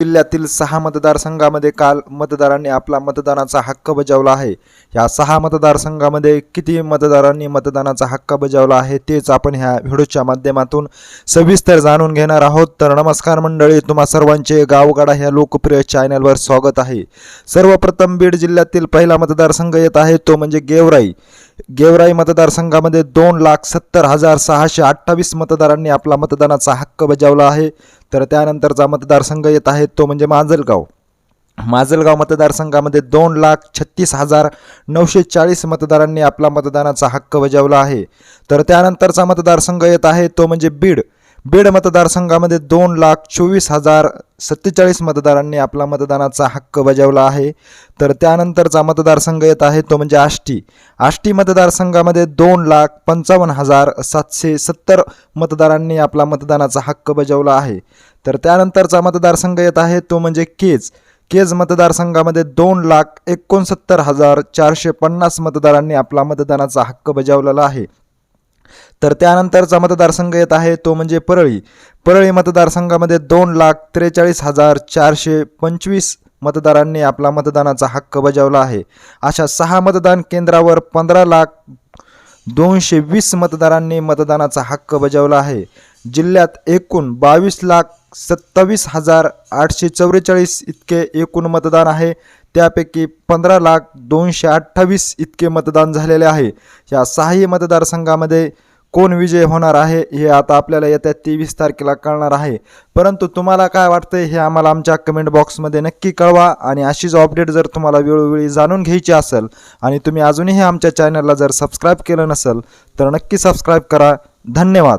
जिल्ह्यातील सहा मतदारसंघामध्ये काल मतदारांनी आपला मतदानाचा हक्क बजावला आहे. या सहा मतदारसंघामध्ये किती मतदारांनी मतदानाचा हक्क बजावला आहे तेच आपण ह्या व्हिडिओच्या माध्यमातून सविस्तर जाणून घेणार आहोत. तर नमस्कार मंडळी तुम्हा सर्वांचे गावगाडा ह्या लोकप्रिय चॅनलवर स्वागत आहे. सर्वप्रथम बीड जिल्ह्यातील पहिला मतदारसंघ येत आहे तो म्हणजे गेवराई. गेवराई मतदारसंघामध्ये दोन लाख सत्तर हजार सहाशे अठ्ठावीस मतदारांनी आपला मतदानाचा हक्क बजावला आहे. तर त्यानंतरचा मतदारसंघ येत आहे तो म्हणजे माजलगाव. माजलगाव मतदारसंघामध्ये दोन लाख छत्तीस हजार नऊशे चाळीस मतदारांनी आपला मतदानाचा हक्क बजावला आहे. तर त्यानंतरचा मतदारसंघ येत आहे तो म्हणजे बीड. बीड मतदारसंघामध्ये दोन लाख चोवीस हजार सत्तेचाळीस मतदारांनी आपला मतदानाचा हक्क बजावला आहे. तर त्यानंतरचा मतदारसंघ येत आहे तो म्हणजे आष्टी. आष्टी मतदारसंघामध्ये दोन लाख पंचावन्न हजार सातशे सत्तर मतदारांनी आपला मतदानाचा हक्क बजावला आहे. तर त्यानंतरचा मतदारसंघ येत आहे तो म्हणजे केज. केज मतदारसंघामध्ये दोन लाख एकोणसत्तर हजार चारशे पन्नास मतदारांनी आपला मतदानाचा हक्क बजावलेला आहे. तर त्यानंतरचा मतदारसंघ येत आहे तो म्हणजे परळी. परळी मतदारसंघामध्ये दोन लाख त्रेचाळीस हजार चारशे पंचवीस मतदारांनी आपला मतदानाचा हक्क बजावला आहे. अशा सहा मतदान केंद्रावर पंधरा लाख दोनशे वीस मतदारांनी मतदानाचा हक्क बजावला आहे. जिल्ह्यात एकूण बावीस लाख सत्तावीस हजार आठशे चौवेचाळीस इतके एकूण मतदान आहे. त्यापैकी पंधरा लाख दोनशे अठ्ठावीस इतके मतदान झालेले आहे. या सहाही मतदारसंघामध्ये कोण विजय होणार आहे हे आता आपल्याला येत्या तेवीस तारखेला कळणार आहे. परंतु तुम्हाला काय वाटतंय हे आम्हाला आमच्या कमेंट बॉक्समध्ये नक्की कळवा आणि अशीच अपडेट जर तुम्हाला वेळोवेळी जाणून घ्यायची असेल आणि तुम्ही अजूनही आमच्या चॅनलला जर सबस्क्राईब केलं नसेल तर नक्की सबस्क्राईब करा. धन्यवाद.